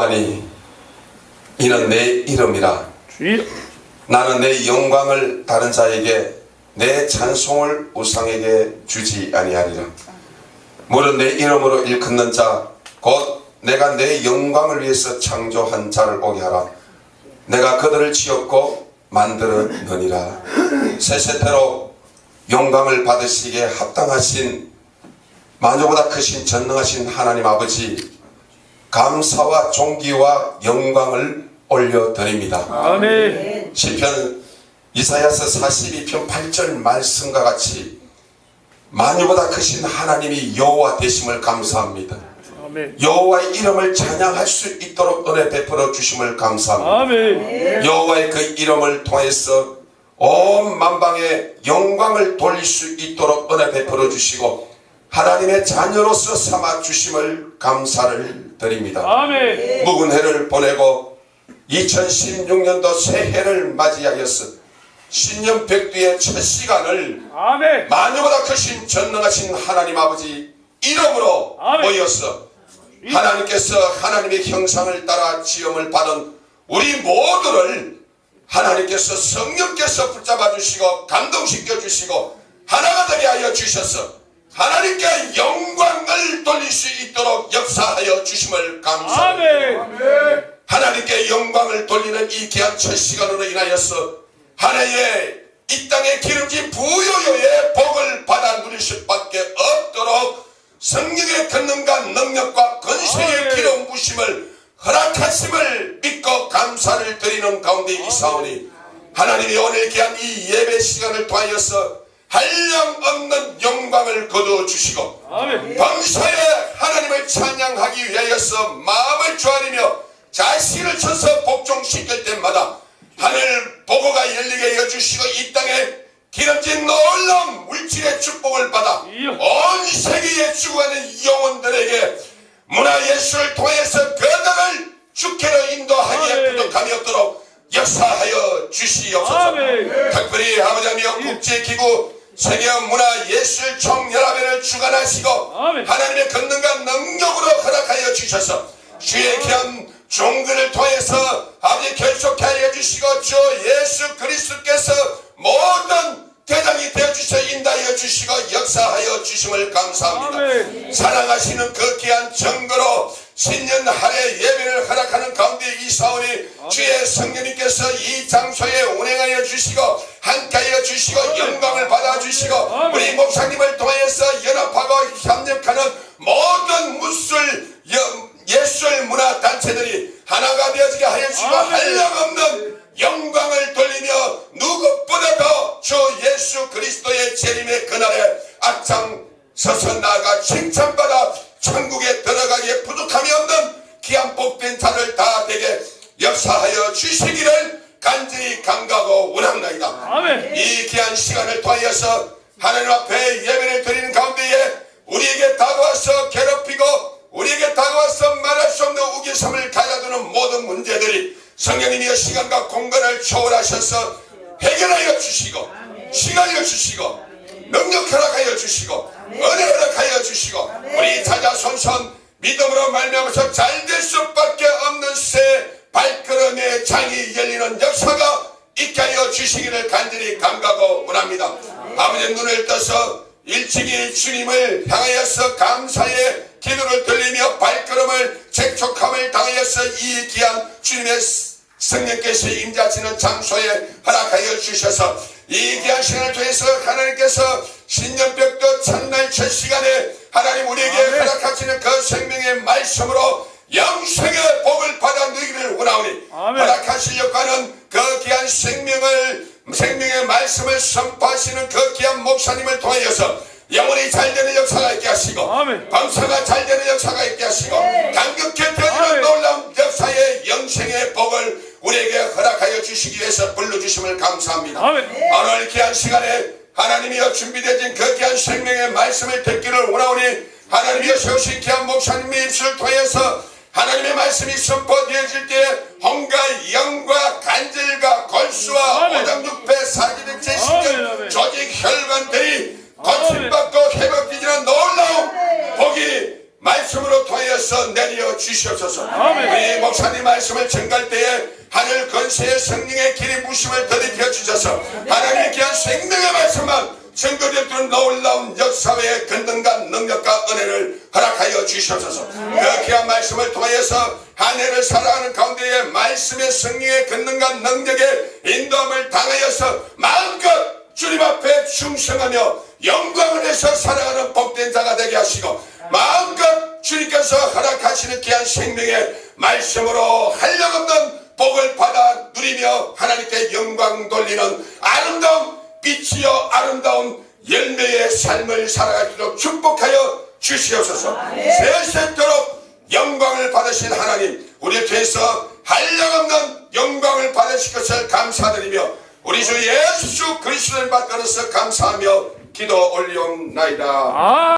아니 이는 내 이름이라. 나는 내 영광을 다른 자에게 내 찬송을 우상에게 주지 아니하리라. 물은 내 이름으로 일컫는 자 곧 내가 내 영광을 위해서 창조한 자를 오게 하라. 내가 그들을 지었고 만들었느니라. 세세태로 영광을 받으시기에 합당하신 만유보다 크신 전능하신 하나님 아버지 감사와 존귀와 영광을 올려드립니다. 아멘 시편 이사야서 42편 8절 말씀과 같이 만유보다 크신 하나님이 여호와 되심을 감사합니다. 여호와의 이름을 찬양할 수 있도록 은혜 베풀어 주심을 감사합니다. 아멘 여호와의 그 이름을 통해서 온 만방에 영광을 돌릴 수 있도록 은혜 베풀어 주시고 하나님의 자녀로서 삼아 주심을 감사를 드립니다. 아멘 묵은 해를 보내고 2016년도 새해를 맞이하였어 신년 백두의 첫 시간을 아멘 마녀보다 크신 전능하신 하나님 아버지 이름으로 아멘. 모였어 하나님께서 하나님의 형상을 따라 지음을 받은 우리 모두를 하나님께서 성령께서 붙잡아 주시고 감동시켜 주시고 하나가 되게 하여 주셔서 하나님께 영광을 돌릴 수 있도록 역사하여 주심을 감사합니다. 아멘 하나님께 영광을 돌리는 이 귀한 첫 시간으로 인하여서 한 해에 이 땅에 기름진 부요요의 복을 받아 누릴 수밖에 없도록 성령의 권능과 능력과 권세의 아멘. 기름 부심을 허락하심을 믿고 감사를 드리는 가운데 이사오니 하나님이 오늘 귀한 이 예배 시간을 통하여서 한량 없는 영광을 거두어 주시고 범사에 하나님을 찬양하기 위하여서 마음을 조아리며 자신을 쳐서 복종시킬 때마다 하늘 보고가 열리게 해주시고 이 땅에 기름진 놀라운 물질의 축복을 받아. 온 세계에 죽어가는 영혼들에게 문화 예술을 통해서 그들을 주께로 인도하기에. 부족함이 없도록 역사하여 주시옵소서 특별히 아버지며 국제기구 세계 문화 예술 총연합회를 주관하시고 아멘. 하나님의 권능과 능력으로 허락하여 주셔서 주의 귀한 종들을 통해서 아버지 결속케 하여 주시고 주 예수 그리스도께서 모든 대장이 되어주셔 인도하여 주시고 역사하여 주심을 감사합니다 아멘 사랑하시는 그 귀한 정거로 신년 할애 예배를 허락하는 가운데 이사오니 주의 성령님께서 이 장소에 운행하여 주시고 함께하여 주시고 영광을 받아 주시고. 우리 목사님을 통해서 연합하고 협력하는 모든 무술 여- 예술 문화 단체들이 하나가 되어지게 하여 주시고 아멘. 한량 없는 영광을 돌리며 누구보다도 주 예수 그리스도의 재림의 그날에 앞장 서서 나아가 칭찬받아 없는 귀한 복된 자를 다 되게 역사하여 주시기를 간절히 간가고 원합나이다. 아멘 이 귀한 시간을 통하여서 하나님 앞에 예배를 드리는 가운데에 우리에게 다가와서 괴롭히고 우리에게 다가와서 말할 수 없는 우기섬을 가져두는 모든 문제들이 성령님의 시간과 공간을 초월하셔서 해결하여 주시고 시간을 주시고 능력 허락하여 주시고 은혜 허락하여 주시고 우리 자자 손손 믿음으로 말미암아서 잘 될 수밖에 없는 새 발걸음의 창이 열리는 역사가 있게 하여 주시기를 간절히 감가고 원합니다. 아버지 눈을 떠서 일찍이 주님을 향하여서 감사의 기도를 들리며 발걸음을 재촉함을 당하여서 이 귀한 주님의 성령께서 임자치는 장소에 허락하여 주셔서 이 귀한 시간을 통해서 하나님께서 신년벽도 첫날 첫 시간에 하나님 우리에게 아멘. 허락하시는 그 생명의 말씀으로 영생의 복을 받아 누리기를 원하오니 아멘. 허락하실 역과는 그 귀한 생명을 생명의 말씀을 선포하시는 그 귀한 목사님을 통하여서 영혼이 잘 되는 역사가 있게 하시고 아멘. 방사가 잘 되는 역사가 있게 하시고 감격해 아멘. 되는 놀라운 역사의 영생의 복을 우리에게 허락하여 주시기 위해서 불러주심을 감사합니다. 아멘. 오늘 귀한 시간에 하나님이여 준비되어진 그 귀한 생명의 말씀을 듣기를 원하오니 하나님이여 세우신 귀한 목사님의 입술을 통해서 하나님의 말씀이 선포되어질 때에 홍과 영과 간질과 아멘. 오장육배 사기등 아 우리 목사님 말씀을 전갈 때에 하늘 건세의 성령의 길이 부심을 더디펴 주셔서 하나님의 귀한 생명의 말씀만 증거되는 놀라운 역사의 근등과 능력과 은혜를 허락하여 주시옵소서. 그 귀한 말씀을 통하여서 한 해를 살아가는 가운데에 말씀의 성령의 근능과 능력의 인도함을 당하여서 마음껏 주님 앞에 충성하며 영광을 내서 살아가는 복된 자가 되게 하시고 마음껏 주님께서 허락하시는 귀한 생명의 말씀으로 한량없는 복을 받아 누리며 하나님께 영광 돌리는 아름다운 빛이요 아름다운 열매의 삶을 살아가도록 축복하여 주시옵소서. 세세토록 영광을 받으신 하나님 우리 통해서 한량없는 영광을 받으실 것을 감사드리며 우리 주 예수 그리스도를 받들어서 감사하며 기도 올리옵나이다. 아